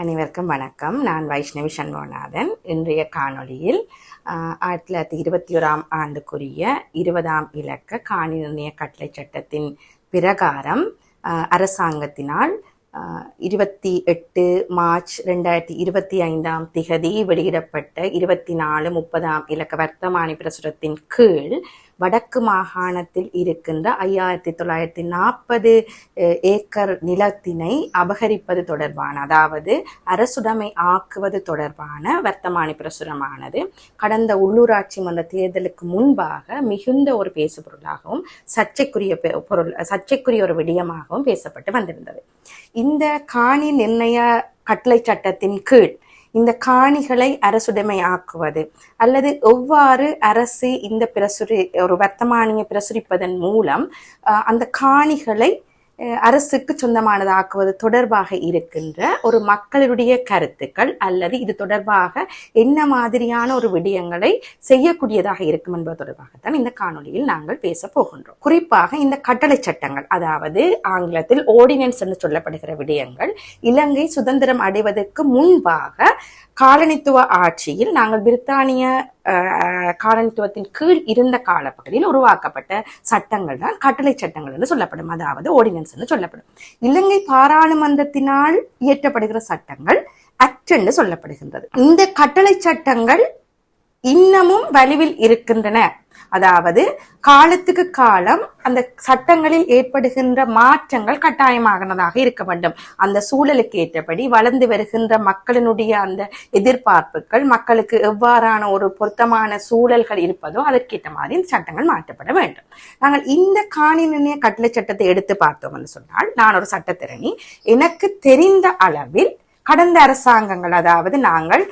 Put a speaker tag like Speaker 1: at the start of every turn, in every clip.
Speaker 1: அனைவருக்கும் வணக்கம் நான் வைஷ்ணவி சண்முகநாதன் இன்றைய காணொளியில் ஆயிரத்தி தொள்ளாயிரத்தி இருபத்தி ஓராம் ஆண்டுக்குரிய இருபதாம் இலக்க காணி நிர்ணய கட்டளை சட்டத்தின் பிரகாரம் அரசாங்கத்தினால் இருபத்தி எட்டு மார்ச் ரெண்டாயிரத்தி இருபத்தி ஐந்தாம் திகதி வெளியிடப்பட்ட இருபத்தி நாலு முப்பதாம் இலக்க வர்த்தமானி பிரசுரத்தின் கீழ் வடக்கு மாகாணத்தில் இருக்கின்ற ஐயாயிரத்தி தொள்ளாயிரத்தி நாற்பது ஏக்கர் நிலத்தினை அபகரிப்பது தொடர்பான அதாவது அரசுடைமை ஆக்குவது தொடர்பான வர்த்தமானி பிரசுரமானது கடந்த உள்ளூராட்சி மன்ற தேர்தலுக்கு முன்பாக மிகுந்த ஒரு பேசுபொருளாகவும் சர்ச்சைக்குரிய பொருள் சர்ச்சைக்குரிய ஒரு விடயமாகவும் பேசப்பட்டு வந்திருந்தது இந்த காணி நிர்ணய கட்டளை சட்டத்தின் கீழ் இந்த காணிகளை அரசுடைமையாக்குவது அல்லது எவ்வாறு அரசு இந்த பிரசுரி ஒரு வர்த்தமானியை பிரசுரிப்பதன் மூலம் அந்த காணிகளை அரசுக்கு சொந்தமானது ஆக்குவது தொடர்பாக இருக்கின்ற ஒரு மக்களுடைய கருத்துக்கள் அல்லது இது தொடர்பாக என்ன மாதிரியான ஒரு விடயங்களை செய்யக்கூடியதாக இருக்கும் என்பது தொடர்பாகத்தான் இந்த காணொலியில் நாங்கள் பேச போகின்றோம் குறிப்பாக இந்த கட்டளை சட்டங்கள் அதாவது ஆங்கிலத்தில் ஓர்டினன்ஸ் என்று சொல்லப்படுகிற விடயங்கள் இலங்கை சுதந்திரம் அடைவதற்கு முன்பாக காலனித்துவ ஆட்சியில் நாங்கள் பிரித்தானிய காலனித்துவத்தின் கீழ் இருந்த காலப்பகுதியில் உருவாக்கப்பட்ட சட்டங்கள் தான் கட்டளை சட்டங்கள் என்று சொல்லப்படும் அதாவது ஓர்டினன்ஸ் என்று சொல்லப்படும் இலங்கை பாராளுமன்றத்தினால் இயற்றப்படுகிற சட்டங்கள் அக்ட் என்று சொல்லப்படுகின்றது இந்த கட்டளை சட்டங்கள் இன்னமும் வலுவில் இருக்கின்றன அதாவது காலத்துக்கு காலம் அந்த சட்டங்களில் ஏற்படுகின்ற மாற்றங்கள் கட்டாயமாகனதாக இருக்க வேண்டும் அந்த சூழலுக்கு ஏற்றபடி வளர்ந்து வருகின்ற மக்களினுடைய அந்த எதிர்பார்ப்புகள் மக்களுக்கு எவ்வாறான ஒரு பொருத்தமான சூழல்கள் இருப்பதோ அதற்கேற்ற மாதிரி இந்த சட்டங்கள் மாற்றப்பட வேண்டும் நாங்கள் இந்த காணி நிர்ணய கட்டளை சட்டத்தை எடுத்து பார்த்தோம் என்று சொன்னால் நான் ஒரு சட்டத்திறனி எனக்கு தெரிந்த அளவில் கடந்த அரசாங்கங்கள் அதாவது நாங்கள்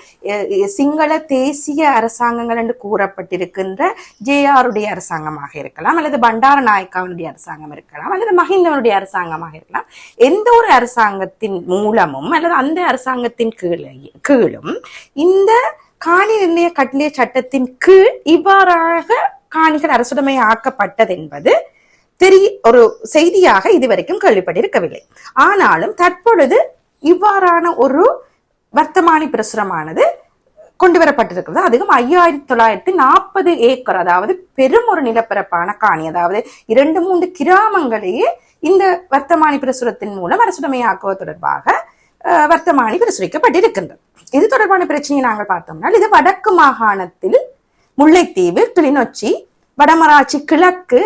Speaker 1: சிங்கள தேசிய அரசாங்கங்கள் என்று கூறப்பட்டிருக்கின்ற ஜேஆருடைய அரசாங்கமாக இருக்கலாம் அல்லது பண்டார நாயக்காவுடைய அரசாங்கம் இருக்கலாம் அல்லது மஹிந்தவனுடைய அரசாங்கமாக இருக்கலாம் எந்த ஒரு அரசாங்கத்தின் மூலமும் அல்லது அந்த அரசாங்கத்தின் கீழே கீழும் இந்த காணி நிர்ணய கட்டளைய சட்டத்தின் கீழ் இவ்வாறாக காணிகள் அரசுடைமை ஆக்கப்பட்டது என்பது தெரிய ஒரு செய்தியாக இதுவரைக்கும் கேள்விப்பட்டிருக்கவில்லை ஆனாலும் தற்பொழுது இவ்வாறான ஒரு வர்த்தமானி பிரசுரமானது கொண்டு வரப்பட்டிருக்கிறது அதிகம் ஐயாயிரத்தி தொள்ளாயிரத்தி நாற்பது ஏக்கர் அதாவது பெரும் ஒரு நிலப்பரப்பான காணி அதாவது இரண்டு மூன்று கிராமங்களையே இந்த வர்த்தமானி பிரசுரத்தின் மூலம் அரசுடமையாக்குவது தொடர்பாக வர்த்தமானி பிரசுரிக்கப்பட்டிருக்கின்றது இது தொடர்பான பிரச்சனையை நாங்கள் பார்த்தோம்னா இது வடக்கு மாகாணத்தில் முல்லைத்தீவு கிளிநொச்சி வடமராட்சி கிழக்கு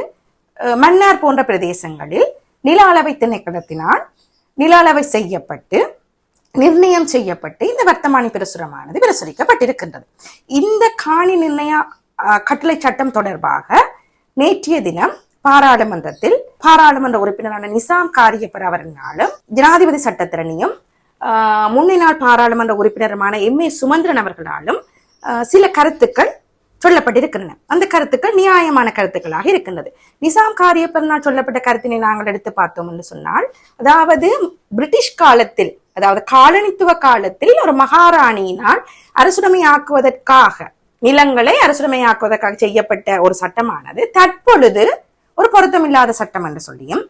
Speaker 1: மன்னார் போன்ற பிரதேசங்களில் நில அளவை திணைக்களத்தினால் நில அளவை செய்யப்பட்டு நிர்ணயம் செய்யப்பட்டு இந்த வர்த்தமானி பிரசுரமானது பிரசுரிக்கப்பட்டிருக்கின்றது இந்த காணி நிர்ணய கட்டளை சட்டம் தொடர்பாக நேற்றைய தினம் பாராளுமன்றத்தில் பாராளுமன்ற உறுப்பினரான நிசாம் காரியப்பர் அவர்களாலும் ஜனாதிபதி சட்டத்திரணியும் முன்னினால் பாராளுமன்ற உறுப்பினருமான எம் ஏ சுமந்திரன் அவர்களாலும் சில கருத்துக்கள் சொல்லப்பட்டிருக்கின்றன அந்த கருத்துக்கள் நியாயமான கருத்துக்களாக இருக்கின்றது நிசாம் காரிய பெருநாள் சொல்லப்பட்ட கருத்தினை நாங்கள் எடுத்து பார்த்தோம் என்று சொன்னால் அதாவது பிரிட்டிஷ் காலத்தில் அதாவது காலனித்துவ காலத்தில் ஒரு மகாராணியினால் அரசுடைமை ஆக்குவதற்காக நிலங்களை ஆக்குவதற்காக செய்யப்பட்ட ஒரு சட்டமானது தற்பொழுது ஒரு பொருத்தமில்லாத சட்டம் என்று சொல்லியும்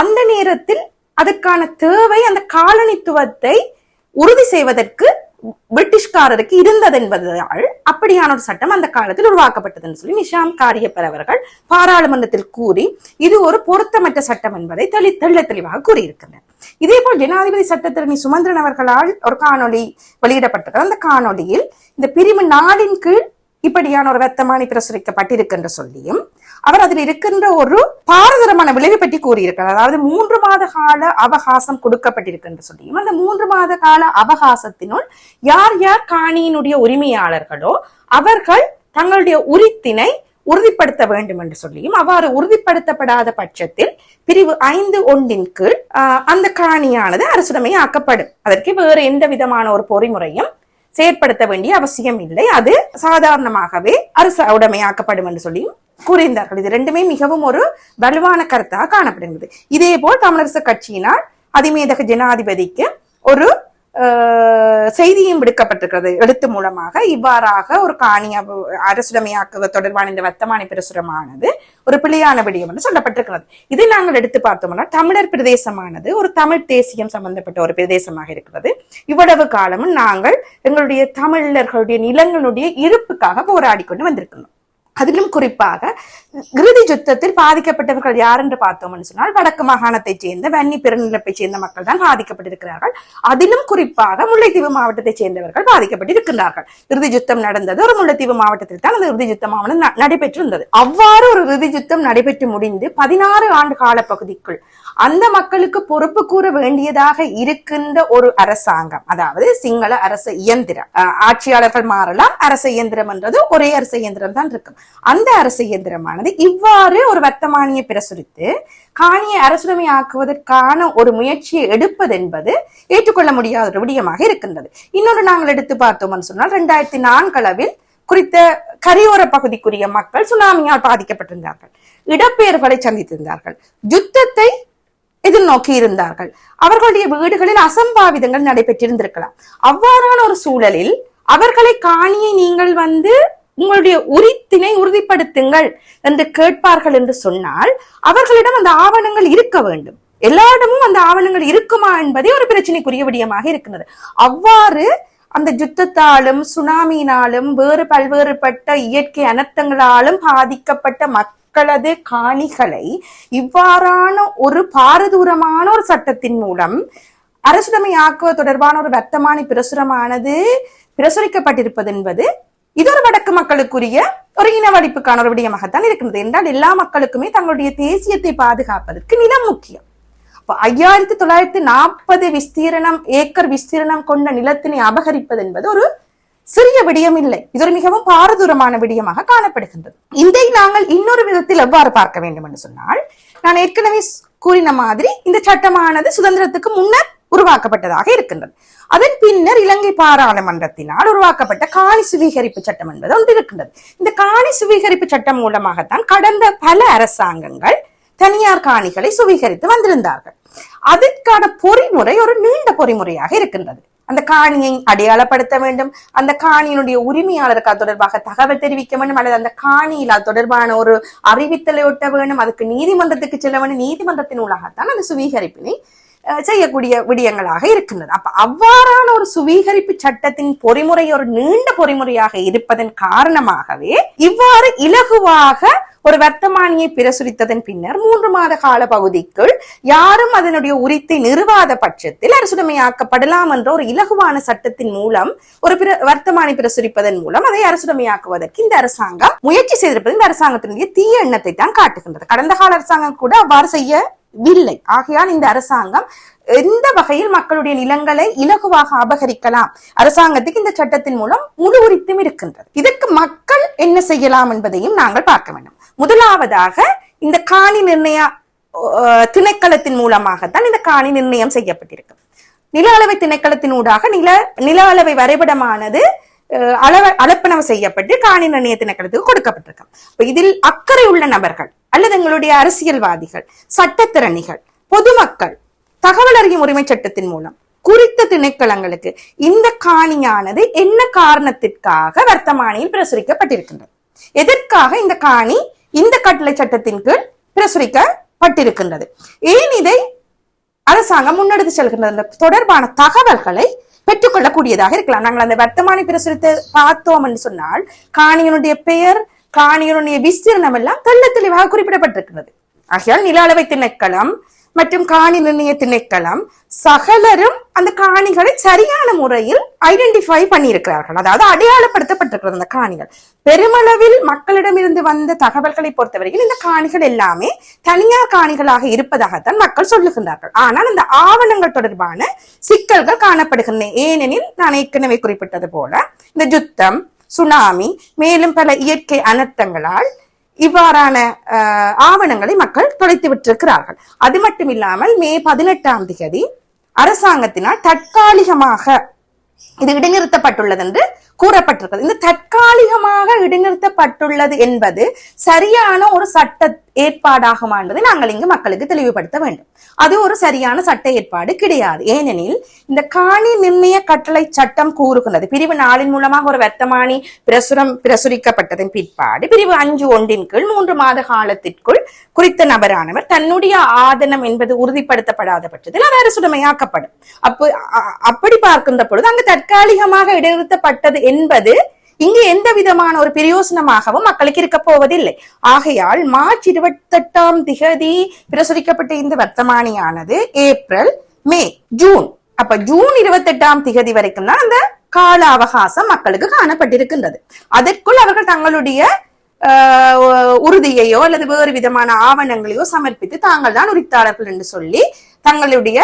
Speaker 1: அந்த நேரத்தில் அதற்கான தேவை அந்த காலனித்துவத்தை உறுதி செய்வதற்கு பிரிட்டிஷ்காரருக்கு இருந்தது என்பதால் அப்படியான ஒரு சட்டம் அந்த காலத்தில் உருவாக்கப்பட்டதுன்னு சொல்லி நிஷாம் காரியப்பர் அவர்கள் பாராளுமன்றத்தில் கூறி இது ஒரு பொருத்தமற்ற சட்டம் என்பதை தெளி தெள்ள தெளிவாக கூறியிருக்கின்றனர் இதே போல் ஜனாதிபதி சட்டத்திறனி சுமந்திரன் அவர்களால் ஒரு காணொலி வெளியிடப்பட்டது அந்த காணொலியில் இந்த பிரிவு நாடின் கீழ் இப்படியான ஒரு வெத்தமானி பிரசுரிக்கப்பட்டிருக்கின்ற சொல்லியும் அவர் அதில் இருக்கின்ற ஒரு பாரதரமான விளைவு பற்றி கூறியிருக்கிறார் அதாவது மூன்று மாத கால அவகாசம் கொடுக்கப்பட்டிருக்கின்ற சொல்லியும் அந்த மூன்று மாத கால அவகாசத்தினுள் யார் யார் காணியினுடைய உரிமையாளர்களோ அவர்கள் தங்களுடைய உரித்தினை உறுதிப்படுத்த வேண்டும் என்று சொல்லியும் அவ்வாறு உறுதிப்படுத்தப்படாத பட்சத்தில் பிரிவு ஐந்து ஒன்றின் கீழ் அந்த காணியானது அரசுடமை ஆக்கப்படும் அதற்கு வேறு எந்த விதமான ஒரு பொறிமுறையும் செயற்படுத்த வேண்டிய அவசியம் இல்லை அது சாதாரணமாகவே அரசு உடைமையாக்கப்படும் என்று சொல்லியும் கூறியிருந்தார்கள் இது ரெண்டுமே மிகவும் ஒரு வலுவான கருத்தாக காணப்படுகிறது இதே போல் தமிழரசு கட்சியினால் அதிமேதக ஜனாதிபதிக்கு ஒரு செய்தியும் விடுக்கப்பட்டிருக்கிறது எழுத்து மூலமாக இவ்வாறாக ஒரு காணி அரசுடமையாக்குவ தொடர்பான இந்த வர்த்தமானி பிரசுரமானது ஒரு பிள்ளையான விடியம் என்று சொல்லப்பட்டிருக்கிறது இதை நாங்கள் எடுத்து பார்த்தோம்னா தமிழர் பிரதேசமானது ஒரு தமிழ் தேசியம் சம்பந்தப்பட்ட ஒரு பிரதேசமாக இருக்கிறது இவ்வளவு காலமும் நாங்கள் எங்களுடைய தமிழர்களுடைய நிலங்களுடைய இருப்புக்காக போராடி கொண்டு வந்திருக்கிறோம் அதிலும் குறிப்பாக இறுதி யுத்தத்தில் பாதிக்கப்பட்டவர்கள் யார் என்று பார்த்தோம்னு சொன்னால் வடக்கு மாகாணத்தைச் சேர்ந்த வன்னி பெருநிலப்பைச் சேர்ந்த மக்கள் தான் பாதிக்கப்பட்டிருக்கிறார்கள் அதிலும் குறிப்பாக முல்லைத்தீவு மாவட்டத்தைச் சேர்ந்தவர்கள் பாதிக்கப்பட்டிருக்கிறார்கள் இறுதி யுத்தம் நடந்தது ஒரு முல்லைத்தீவு மாவட்டத்தில் தான் அந்த இறுதி நடைபெற்று நடைபெற்றிருந்தது அவ்வாறு ஒரு இறுதி யுத்தம் நடைபெற்று முடிந்து பதினாறு ஆண்டு கால பகுதிக்குள் அந்த மக்களுக்கு பொறுப்பு கூற வேண்டியதாக இருக்கின்ற ஒரு அரசாங்கம் அதாவது சிங்கள அரசு இயந்திரம் ஆட்சியாளர்கள் மாறலாம் அரசு இயந்திரம் என்றது ஒரே அரசு இயந்திரம் தான் இருக்கும் அந்த அரசு இயந்திரமானது இவ்வாறு ஒரு வர்த்தமானியை பிரசுரித்து காணியை அரசுரிமை ஆக்குவதற்கான ஒரு முயற்சியை எடுப்பது என்பது ஏற்றுக்கொள்ள முடியாத ஒரு விடயமாக இருக்கின்றது இன்னொன்று நாங்கள் எடுத்து பார்த்தோம்னு சொன்னால் ரெண்டாயிரத்தி நான்களவில் குறித்த கரையோர பகுதிக்குரிய மக்கள் சுனாமியால் பாதிக்கப்பட்டிருந்தார்கள் இடப்பெயர்களை சந்தித்திருந்தார்கள் யுத்தத்தை நோக்கி இருந்தார்கள் அவர்களுடைய வீடுகளில் அசம்பாவிதங்கள் நடைபெற்றிருந்திருக்கலாம் அவ்வாறான ஒரு சூழலில் அவர்களை காணியை நீங்கள் வந்து உங்களுடைய உரித்தினை உறுதிப்படுத்துங்கள் என்று கேட்பார்கள் என்று சொன்னால் அவர்களிடம் அந்த ஆவணங்கள் இருக்க வேண்டும் எல்லாரிடமும் அந்த ஆவணங்கள் இருக்குமா என்பதே ஒரு பிரச்சனைக்குரிய விடயமாக இருக்கிறது அவ்வாறு அந்த யுத்தத்தாலும் சுனாமினாலும் வேறு பல்வேறுபட்ட இயற்கை அனர்த்தங்களாலும் பாதிக்கப்பட்ட மக்கள் மக்களது காணிகளை இவ்வாறான ஒரு பாரதூரமான ஒரு சட்டத்தின் மூலம் அரசுடைமை ஆக்குவது தொடர்பான ஒரு வர்த்தமான பிரசுரமானது பிரசுரிக்கப்பட்டிருப்பது என்பது இது ஒரு வடக்கு மக்களுக்குரிய ஒரு இனவடிப்புக்கான ஒரு விடயமாகத்தான் இருக்கின்றது என்றால் எல்லா மக்களுக்குமே தங்களுடைய தேசியத்தை பாதுகாப்பதற்கு நிலம் முக்கியம் இப்போ ஐயாயிரத்தி தொள்ளாயிரத்தி நாற்பது விஸ்தீரணம் ஏக்கர் விஸ்தீரணம் கொண்ட நிலத்தினை அபகரிப்பது என்பது ஒரு சிறிய விடயம் இல்லை இது ஒரு மிகவும் பாரதூரமான விடயமாக காணப்படுகின்றது இதை நாங்கள் இன்னொரு விதத்தில் எவ்வாறு பார்க்க வேண்டும் என்று சொன்னால் நான் ஏற்கனவே கூறின மாதிரி இந்த சட்டமானது சுதந்திரத்துக்கு முன்னர் உருவாக்கப்பட்டதாக இருக்கின்றது அதன் பின்னர் இலங்கை பாராளுமன்றத்தினால் உருவாக்கப்பட்ட காணி சுவீகரிப்பு சட்டம் என்பது ஒன்று இருக்கின்றது இந்த காணி சுவீகரிப்பு சட்டம் மூலமாகத்தான் கடந்த பல அரசாங்கங்கள் தனியார் காணிகளை சுவீகரித்து வந்திருந்தார்கள் அதற்கான பொறிமுறை ஒரு நீண்ட பொறிமுறையாக இருக்கின்றது அந்த காணியை அடையாளப்படுத்த வேண்டும் அந்த காணியினுடைய உரிமையாளருக்கு அது தொடர்பாக தகவல் தெரிவிக்க வேண்டும் அல்லது அந்த காணியில் அது தொடர்பான ஒரு அறிவித்தலை ஒட்ட வேண்டும் அதுக்கு நீதிமன்றத்துக்கு செல்ல வேண்டும் நீதிமன்றத்தின் உள்ளாகத்தான் அந்த சுவீகரிப்பினை செய்யக்கூடிய விடயங்களாக இருக்கின்றது அப்ப அவ்வாறான ஒரு சுவீகரிப்பு சட்டத்தின் பொறிமுறை ஒரு நீண்ட பொறிமுறையாக இருப்பதன் காரணமாகவே இவ்வாறு இலகுவாக ஒரு வர்த்தமானியை பிரசுரித்ததன் பின்னர் மூன்று மாத கால பகுதிக்குள் யாரும் அதனுடைய உரித்தை நிறுவாத பட்சத்தில் அரசுடமையாக்கப்படலாம் என்ற ஒரு இலகுவான சட்டத்தின் மூலம் ஒரு பிர வர்த்தமானி பிரசுரிப்பதன் மூலம் அதை அரசுடமையாக்குவதற்கு இந்த அரசாங்கம் முயற்சி செய்திருப்பது இந்த அரசாங்கத்தினுடைய தீய எண்ணத்தை தான் காட்டுகின்றது கடந்த கால அரசாங்கம் கூட அவ்வாறு செய்ய இல்லை ஆகையால் இந்த அரசாங்கம் எந்த வகையில் மக்களுடைய நிலங்களை இலகுவாக அபகரிக்கலாம் அரசாங்கத்துக்கு இந்த சட்டத்தின் மூலம் முழு உரித்தும் இருக்கின்றது இதற்கு மக்கள் என்ன செய்யலாம் என்பதையும் நாங்கள் பார்க்க வேண்டும் முதலாவதாக இந்த காணி நிர்ணய திணைக்களத்தின் மூலமாகத்தான் இந்த காணி நிர்ணயம் செய்யப்பட்டிருக்கு நில அளவை திணைக்களத்தின் ஊடாக நில நில அளவை வரைபடமானது அளவ அளப்பனவு செய்யப்பட்டு காணி நிர்ணய திணைக்களத்துக்கு கொடுக்கப்பட்டிருக்கு இதில் அக்கறை உள்ள நபர்கள் அல்லது எங்களுடைய அரசியல்வாதிகள் சட்டத்திறனிகள் பொதுமக்கள் தகவல் அறியும் உரிமை சட்டத்தின் மூலம் குறித்த திணைக்களங்களுக்கு இந்த காணியானது என்ன காரணத்திற்காக வர்த்தமானியில் பிரசுரிக்கப்பட்டிருக்கின்றது எதற்காக இந்த காணி இந்த கட்டளை சட்டத்தின் கீழ் பிரசுரிக்கப்பட்டிருக்கின்றது ஏன் இதை அரசாங்கம் முன்னெடுத்து செல்கின்றது தொடர்பான தகவல்களை பெற்றுக்கொள்ளக்கூடியதாக இருக்கலாம் நாங்கள் அந்த வர்த்தமானி பிரசுரித்து பார்த்தோம் என்று சொன்னால் காணியனுடைய பெயர் காணியினுடைய விஸ்தீர்ணம் எல்லாம் தெல்ல தெளிவாக குறிப்பிடப்பட்டிருக்கிறது ஆகையால் நில அளவை திணைக்களம் மற்றும் காணி நிர்ணய திணைக்களம் சகலரும் அந்த காணிகளை சரியான முறையில் ஐடென்டிஃபை பண்ணியிருக்கிறார்கள் அதாவது அடையாளப்படுத்தப்பட்டிருக்கிறது அந்த காணிகள் பெருமளவில் மக்களிடமிருந்து வந்த தகவல்களை பொறுத்தவரையில் இந்த காணிகள் எல்லாமே தனியார் காணிகளாக இருப்பதாகத்தான் மக்கள் சொல்லுகின்றார்கள் ஆனால் அந்த ஆவணங்கள் தொடர்பான சிக்கல்கள் காணப்படுகின்றன ஏனெனில் நான் ஏற்கனவே குறிப்பிட்டது போல இந்த யுத்தம் சுனாமி மேலும் பல இயற்கை அனர்த்தங்களால் இவ்வாறான ஆவணங்களை மக்கள் தொலைத்து விட்டிருக்கிறார்கள் அது மட்டும் இல்லாமல் மே பதினெட்டாம் தேதி அரசாங்கத்தினால் தற்காலிகமாக இது இடைநிறுத்தப்பட்டுள்ளது என்று கூறப்பட்டிருக்கிறது இந்த தற்காலிகமாக இடைநிறுத்தப்பட்டுள்ளது என்பது சரியான ஒரு சட்ட ஏற்பாடாகுமா என்பதை நாங்கள் இங்கு மக்களுக்கு தெளிவுபடுத்த வேண்டும் அது ஒரு சரியான சட்ட ஏற்பாடு கிடையாது ஏனெனில் இந்த காணி நிர்ணய கட்டளை சட்டம் கூறுகின்றது பிரிவு நாளின் மூலமாக ஒரு வர்த்தமானி பிரசுரம் பிரசுரிக்கப்பட்டதன் பிற்பாடு பிரிவு அஞ்சு ஒன்றின் கீழ் மூன்று மாத காலத்திற்குள் குறித்த நபரானவர் தன்னுடைய ஆதனம் என்பது உறுதிப்படுத்தப்படாத பட்சத்தில் அது அரசுடமையாக்கப்படும் அப்ப அப்படி பார்க்கின்ற பொழுது அங்கு தற்காலிகமாக இடைநிறுத்தப்பட்டது என்பது இங்கு எந்த விதமான ஒரு பிரயோசனமாகவும் மக்களுக்கு இருக்க போவதில்லை ஆகையால் மார்ச் இருபத்தி எட்டாம் திகதி பிரசுரிக்கப்பட்ட இந்த வர்த்தமானியானது ஏப்ரல் மே ஜூன் அப்ப ஜூன் இருபத்தி எட்டாம் திகதி வரைக்கும் தான் அந்த கால அவகாசம் மக்களுக்கு காணப்பட்டிருக்கின்றது அதற்குள் அவர்கள் தங்களுடைய உறுதியையோ அல்லது வேறு விதமான ஆவணங்களையோ சமர்ப்பித்து தாங்கள் தான் உரித்தாளர்கள் என்று சொல்லி தங்களுடைய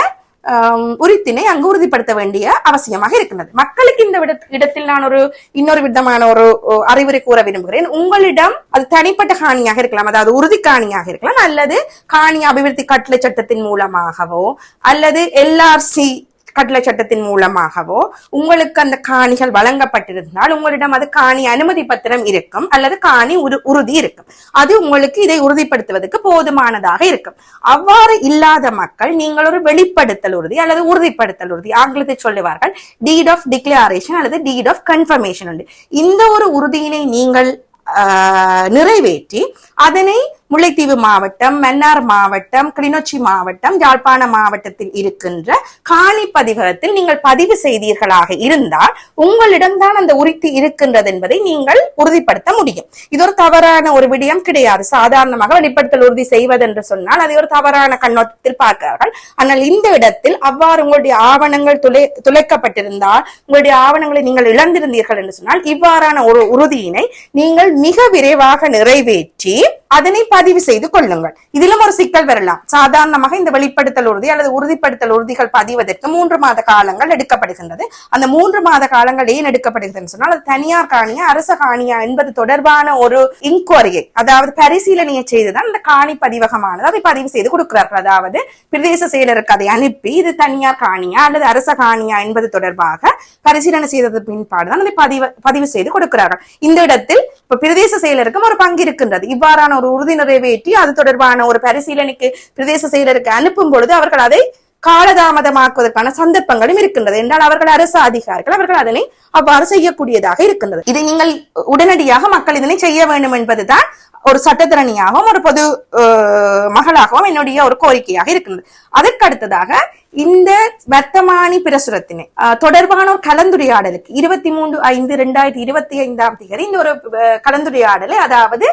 Speaker 1: உரித்தினை அங்கு உறுதிப்படுத்த வேண்டிய அவசியமாக இருக்கிறது மக்களுக்கு இந்த இடத்தில் நான் ஒரு இன்னொரு விதமான ஒரு அறிவுரை கூற விரும்புகிறேன் உங்களிடம் அது தனிப்பட்ட காணியாக இருக்கலாம் அதாவது உறுதி காணியாக இருக்கலாம் அல்லது காணி அபிவிருத்தி கட்டளை சட்டத்தின் மூலமாகவோ அல்லது எல்ஆர்சி கட்டளை சட்டத்தின் மூலமாகவோ உங்களுக்கு அந்த காணிகள் வழங்கப்பட்டிருந்தால் உங்களிடம் அது காணி அனுமதி பத்திரம் இருக்கும் அல்லது காணி உரு உறுதி இருக்கும் அது உங்களுக்கு இதை உறுதிப்படுத்துவதற்கு போதுமானதாக இருக்கும் அவ்வாறு இல்லாத மக்கள் நீங்கள் ஒரு வெளிப்படுத்தல் உறுதி அல்லது உறுதிப்படுத்தல் உறுதி ஆங்கிலத்தை சொல்லுவார்கள் டீட் ஆஃப் டிக்ளரேஷன் அல்லது டீட் ஆஃப் கன்ஃபர்மேஷன் உண்டு இந்த ஒரு உறுதியினை நீங்கள் நிறைவேற்றி அதனை முல்லைத்தீவு மாவட்டம் மன்னார் மாவட்டம் கிளிநொச்சி மாவட்டம் யாழ்ப்பாண மாவட்டத்தில் இருக்கின்ற காணி பதிவகத்தில் நீங்கள் பதிவு செய்தீர்களாக இருந்தால் உங்களிடம்தான் அந்த உரித்து இருக்கின்றது என்பதை நீங்கள் உறுதிப்படுத்த முடியும் இது ஒரு தவறான ஒரு விடயம் கிடையாது சாதாரணமாக வெளிப்படுத்தல் உறுதி செய்வது என்று சொன்னால் அதை ஒரு தவறான கண்ணோட்டத்தில் பார்க்கிறார்கள் ஆனால் இந்த இடத்தில் அவ்வாறு உங்களுடைய ஆவணங்கள் துளை துளைக்கப்பட்டிருந்தால் உங்களுடைய ஆவணங்களை நீங்கள் இழந்திருந்தீர்கள் என்று சொன்னால் இவ்வாறான ஒரு உறுதியினை நீங்கள் மிக விரைவாக நிறைவேற்றி அதனை பதிவு செய்து கொள்ளுங்கள் இதிலும் ஒரு சிக்கல் வரலாம் சாதாரணமாக இந்த வெளிப்படுத்தல் உறுதி அல்லது உறுதிப்படுத்தல் உறுதிகள் பதிவதற்கு மூன்று மாத காலங்கள் எடுக்கப்படுகின்றது அந்த மூன்று மாத காலங்கள் ஏன் எடுக்கப்படுகிறது சொன்னால் அது தனியார் காணியா அரச காணியா என்பது தொடர்பான ஒரு இன்கொயரியை அதாவது பரிசீலனையை செய்துதான் அந்த காணி பதிவகமானது அதை பதிவு செய்து கொடுக்கிறார்கள் அதாவது பிரதேச செயலருக்கு அதை அனுப்பி இது தனியார் காணியா அல்லது அரச காணியா என்பது தொடர்பாக பரிசீலனை செய்தது பின்பாடுதான் அதை பதிவு பதிவு செய்து கொடுக்கிறார்கள் இந்த இடத்தில் இப்ப பிரதேச செயலருக்கும் ஒரு பங்கு இருக்கின்றது இவ்வாறான ஒரு உறுதி நிறைவேற்றி அது தொடர்பான ஒரு பரிசீலனைக்கு பிரதேச செயலருக்கு அனுப்பும் பொழுது அவர்கள் அதை காலதாமதமாக்குவதற்கான சந்தர்ப்பங்களும் இருக்கின்றது என்றால் அவர்கள் அரசு அதிகாரிகள் அவர்கள் அதனை அவ்வாறு செய்யக்கூடியதாக இருக்கின்றது இதை நீங்கள் உடனடியாக மக்கள் இதனை செய்ய வேண்டும் என்பதுதான் ஒரு சட்டத்திறனியாகவும் ஒரு பொது மகளாகவும் என்னுடைய ஒரு கோரிக்கையாக இருக்கிறது அதற்கு அடுத்ததாக இந்த வர்த்தமானி பிரசுரத்தினை தொடர்பான ஒரு கலந்துரையாடலுக்கு இருபத்தி மூன்று ஐந்து இரண்டாயிரத்தி இருபத்தி ஐந்தாம் தேதி இந்த ஒரு கலந்துரையாடலை அதாவது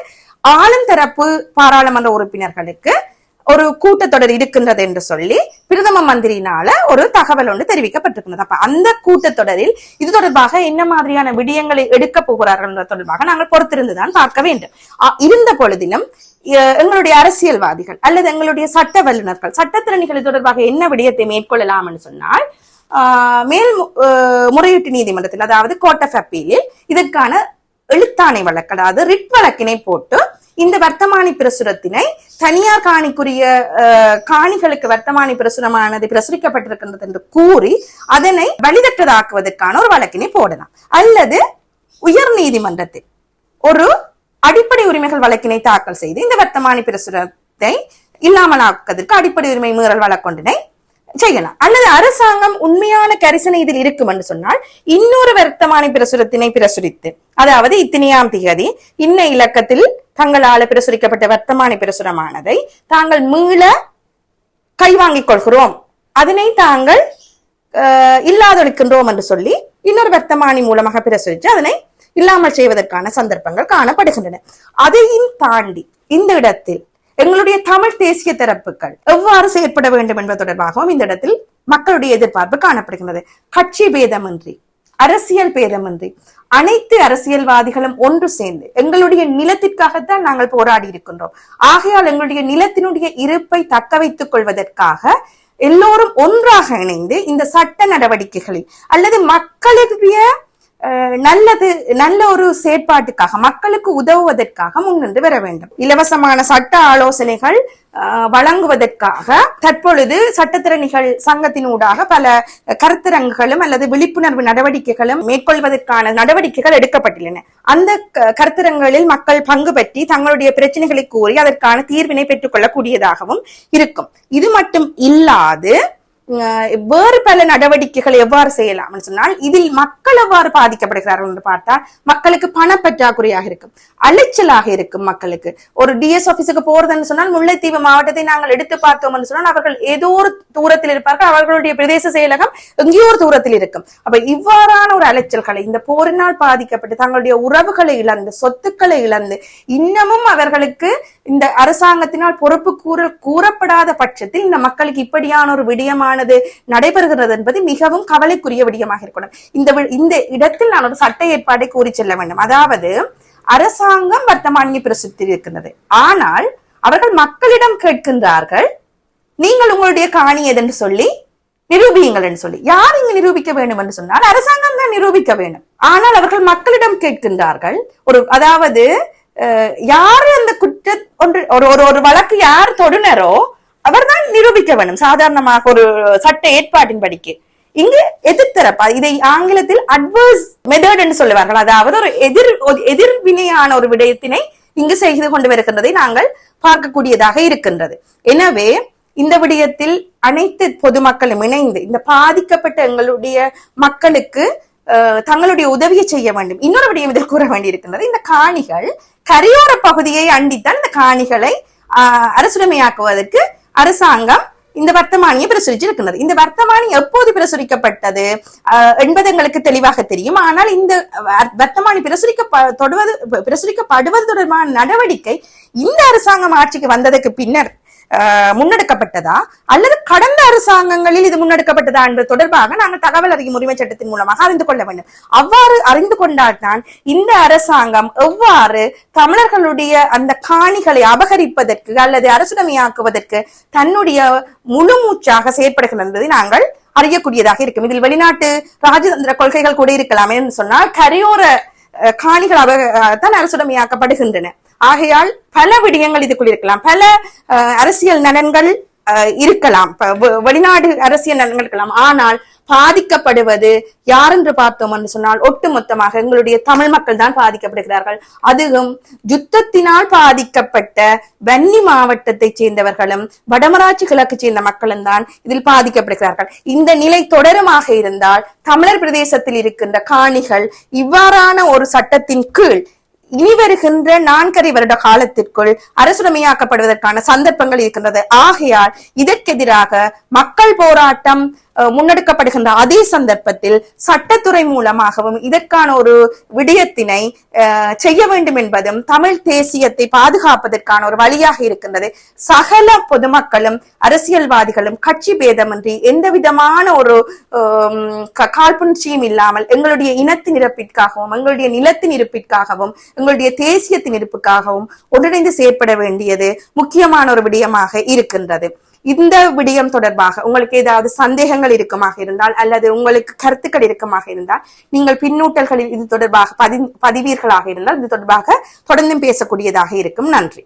Speaker 1: ஆளும் தரப்பு பாராளுமன்ற உறுப்பினர்களுக்கு ஒரு கூட்டத்தொடர் இருக்கின்றது என்று சொல்லி பிரதம மந்திரினால ஒரு தகவல் ஒன்று தெரிவிக்கப்பட்டிருக்கிறது அப்ப அந்த கூட்டத்தொடரில் இது தொடர்பாக என்ன மாதிரியான விடயங்களை எடுக்க போகிறார்கள் தொடர்பாக நாங்கள் பொறுத்திருந்துதான் பார்க்க வேண்டும் இருந்த பொழுதிலும் எங்களுடைய அரசியல்வாதிகள் அல்லது எங்களுடைய சட்ட வல்லுநர்கள் சட்டத்திறனிகள் தொடர்பாக என்ன விடயத்தை மேற்கொள்ளலாம்னு சொன்னால் மேல் முறையீட்டு நீதிமன்றத்தில் அதாவது கோர்ட் ஆஃப் அப்பீலில் இதற்கான எழுத்தாணை வழக்கு அதாவது ரிட் வழக்கினை போட்டு இந்த வர்த்தமானி பிரசுரத்தினை தனியார் காணிக்குரிய காணிகளுக்கு வர்த்தமானி பிரசுரமானது பிரசுரிக்கப்பட்டிருக்கின்றது என்று கூறி அதனை வழிதற்றதாக்குவதற்கான ஒரு வழக்கினை போடலாம் அல்லது உயர் நீதிமன்றத்தில் ஒரு அடிப்படை உரிமைகள் வழக்கினை தாக்கல் செய்து இந்த வர்த்தமானி பிரசுரத்தை இல்லாமலாக்குவதற்கு அடிப்படை உரிமை மீறல் வழக்கொன்றினை செய்யலாம் அல்லது அரசாங்கம் உண்மையான கரிசனை இதில் இருக்கும் என்று சொன்னால் இன்னொரு வருத்தமான பிரசுரத்தினை பிரசுரித்து அதாவது இத்தனையாம் திகதி இன்ன இலக்கத்தில் தங்களால் பிரசுரிக்கப்பட்ட வர்த்தமான பிரசுரமானதை தாங்கள் மீள கைவாங்கிக் கொள்கிறோம் அதனை தாங்கள் இல்லாதொழிக்கின்றோம் என்று சொல்லி இன்னொரு வர்த்தமானி மூலமாக பிரசுரித்து அதனை இல்லாமல் செய்வதற்கான சந்தர்ப்பங்கள் காணப்படுகின்றன அதையும் தாண்டி இந்த இடத்தில் எங்களுடைய தமிழ் தேசிய தரப்புகள் எவ்வாறு செயற்பட வேண்டும் என்பது தொடர்பாகவும் இந்த இடத்தில் மக்களுடைய எதிர்பார்ப்பு காணப்படுகின்றது கட்சி பேதமின்றி அரசியல் பேதமின்றி அனைத்து அரசியல்வாதிகளும் ஒன்று சேர்ந்து எங்களுடைய நிலத்திற்காகத்தான் நாங்கள் போராடி இருக்கின்றோம் ஆகையால் எங்களுடைய நிலத்தினுடைய இருப்பை தக்க வைத்துக் கொள்வதற்காக எல்லோரும் ஒன்றாக இணைந்து இந்த சட்ட நடவடிக்கைகளில் அல்லது மக்களுடைய நல்லது நல்ல ஒரு செயற்பாட்டுக்காக மக்களுக்கு உதவுவதற்காக முன்னின்று வர வேண்டும் இலவசமான சட்ட ஆலோசனைகள் வழங்குவதற்காக தற்பொழுது சட்டத்திறனிகள் சங்கத்தினூடாக பல கருத்தரங்குகளும் அல்லது விழிப்புணர்வு நடவடிக்கைகளும் மேற்கொள்வதற்கான நடவடிக்கைகள் எடுக்கப்பட்டுள்ளன அந்த கருத்தரங்களில் மக்கள் பங்கு பற்றி தங்களுடைய பிரச்சனைகளை கூறி அதற்கான தீர்வினை பெற்றுக்கொள்ளக்கூடியதாகவும் இருக்கும் இது மட்டும் இல்லாது வேறு பல நடவடிக்கைகள் எவ்வாறு செய்யலாம் சொன்னால் இதில் மக்கள் எவ்வாறு பாதிக்கப்படுகிறார்கள் என்று பார்த்தால் மக்களுக்கு பண பற்றாக்குறையாக இருக்கும் அலைச்சலாக இருக்கும் மக்களுக்கு ஒரு டிஎஸ் ஆபீஸுக்கு போறதுன்னு சொன்னால் முல்லைத்தீவு மாவட்டத்தை நாங்கள் எடுத்து பார்த்தோம் சொன்னால் அவர்கள் ஏதோ ஒரு தூரத்தில் இருப்பார்கள் அவர்களுடைய பிரதேச செயலகம் எங்கேயோ ஒரு தூரத்தில் இருக்கும் அப்ப இவ்வாறான ஒரு அலைச்சல்களை இந்த போரினால் பாதிக்கப்பட்டு தங்களுடைய உறவுகளை இழந்து சொத்துக்களை இழந்து இன்னமும் அவர்களுக்கு இந்த அரசாங்கத்தினால் பொறுப்பு கூற கூறப்படாத பட்சத்தில் இந்த மக்களுக்கு இப்படியான ஒரு விடயமான ஆனது நடைபெறுகிறது என்பது மிகவும் கவலைக்குரிய விடயமாக இருக்கணும் இந்த இந்த இடத்தில் நான் ஒரு சட்ட ஏற்பாடை கூறி செல்ல வேண்டும் அதாவது அரசாங்கம் வர்த்தமானியை பிரசுத்திருக்கிறது ஆனால் அவர்கள் மக்களிடம் கேட்கின்றார்கள் நீங்கள் உங்களுடைய காணி எதென்று சொல்லி நிரூபியுங்கள் என்று சொல்லி யார் இங்கு நிரூபிக்க வேண்டும் என்று சொன்னால் அரசாங்கம் தான் நிரூபிக்க வேண்டும் ஆனால் அவர்கள் மக்களிடம் கேட்கின்றார்கள் ஒரு அதாவது யாரு அந்த குற்ற ஒன்று ஒரு ஒரு வழக்கு யார் தொடுனரோ அவர் தான் நிரூபிக்க வேண்டும் சாதாரணமாக ஒரு சட்ட ஏற்பாட்டின் படிக்கு இங்கு எதிர்த்தரப்பா இதை ஆங்கிலத்தில் அட்வர்ஸ் மெதட் என்று சொல்லுவார்கள் அதாவது ஒரு எதிர் எதிர்வினையான ஒரு விடயத்தினை இங்கு செய்து கொண்டு வருகின்றதை நாங்கள் பார்க்கக்கூடியதாக இருக்கின்றது எனவே இந்த விடயத்தில் அனைத்து பொதுமக்களும் இணைந்து இந்த பாதிக்கப்பட்ட எங்களுடைய மக்களுக்கு தங்களுடைய உதவியை செய்ய வேண்டும் இன்னொரு விடயம் இதில் கூற வேண்டியிருக்கின்றது இந்த காணிகள் கரையோர பகுதியை அண்டித்தான் இந்த காணிகளை அரசுடைமையாக்குவதற்கு அரசாங்கம் இந்த வர்த்தமானியை பிரசுரிச்சிருக்கிறது இந்த வர்த்தமானி எப்போது பிரசுரிக்கப்பட்டது என்பது எங்களுக்கு தெளிவாக தெரியும் ஆனால் இந்த வர்த்தமானி பிரசுரிக்க தொடுவது பிரசுரிக்கப்படுவது தொடர்பான நடவடிக்கை இந்த அரசாங்கம் ஆட்சிக்கு வந்ததுக்கு பின்னர் முன்னெடுக்கப்பட்டதா அல்லது கடந்த அரசாங்கங்களில் இது முன்னெடுக்கப்பட்டதா என்பது தொடர்பாக நாங்கள் தகவல் அறியும் உரிமை சட்டத்தின் மூலமாக அறிந்து கொள்ள வேண்டும் அவ்வாறு அறிந்து கொண்டால்தான் இந்த அரசாங்கம் எவ்வாறு தமிழர்களுடைய அந்த காணிகளை அபகரிப்பதற்கு அல்லது அரசுடமையாக்குவதற்கு தன்னுடைய முழு மூச்சாக செயற்படுகிறது என்பதை நாங்கள் அறியக்கூடியதாக இருக்கும் இதில் வெளிநாட்டு ராஜதந்திர கொள்கைகள் கூட இருக்கலாமே சொன்னால் கரையோர காணிகள் அவ தான் அரசுடமையாக்கப்படுகின்றன ஆகையால் பல விடயங்கள் இதுக்குள் இருக்கலாம் பல அரசியல் நலன்கள் இருக்கலாம் வெளிநாடு அரசியல் நலன்கள் இருக்கலாம் ஆனால் பாதிக்கப்படுவது யார் என்று பார்த்தோம் என்று சொன்னால் ஒட்டுமொத்தமாக எங்களுடைய தமிழ் மக்கள் தான் பாதிக்கப்படுகிறார்கள் அதுவும் யுத்தத்தினால் பாதிக்கப்பட்ட வன்னி மாவட்டத்தை சேர்ந்தவர்களும் வடமராட்சி கிழக்கு சேர்ந்த மக்களும் தான் இதில் பாதிக்கப்படுகிறார்கள் இந்த நிலை தொடருமாக இருந்தால் தமிழர் பிரதேசத்தில் இருக்கின்ற காணிகள் இவ்வாறான ஒரு சட்டத்தின் கீழ் இனி வருகின்ற நான்கரை வருட காலத்திற்குள் அரசுடமையாக்கப்படுவதற்கான சந்தர்ப்பங்கள் இருக்கின்றது ஆகையால் இதற்கெதிராக மக்கள் போராட்டம் முன்னெடுக்கப்படுகின்ற அதே சந்தர்ப்பத்தில் சட்டத்துறை மூலமாகவும் இதற்கான ஒரு விடயத்தினை செய்ய வேண்டும் என்பதும் தமிழ் தேசியத்தை பாதுகாப்பதற்கான ஒரு வழியாக இருக்கின்றது சகல பொதுமக்களும் அரசியல்வாதிகளும் கட்சி பேதமின்றி எந்த விதமான ஒரு காழ்ப்புணர்ச்சியும் இல்லாமல் எங்களுடைய இனத்தின் நிரப்பிற்காகவும் எங்களுடைய நிலத்தின் இருப்பிற்காகவும் எங்களுடைய தேசியத்தின் இருப்புக்காகவும் ஒன்றிணைந்து செயற்பட வேண்டியது முக்கியமான ஒரு விடயமாக இருக்கின்றது இந்த விடயம் தொடர்பாக உங்களுக்கு ஏதாவது சந்தேகங்கள் இருக்குமாக இருந்தால் அல்லது உங்களுக்கு கருத்துக்கள் இருக்குமாக இருந்தால் நீங்கள் பின்னூட்டல்களில் இது தொடர்பாக பதி பதிவீர்களாக இருந்தால் இது தொடர்பாக தொடர்ந்தும் பேசக்கூடியதாக இருக்கும் நன்றி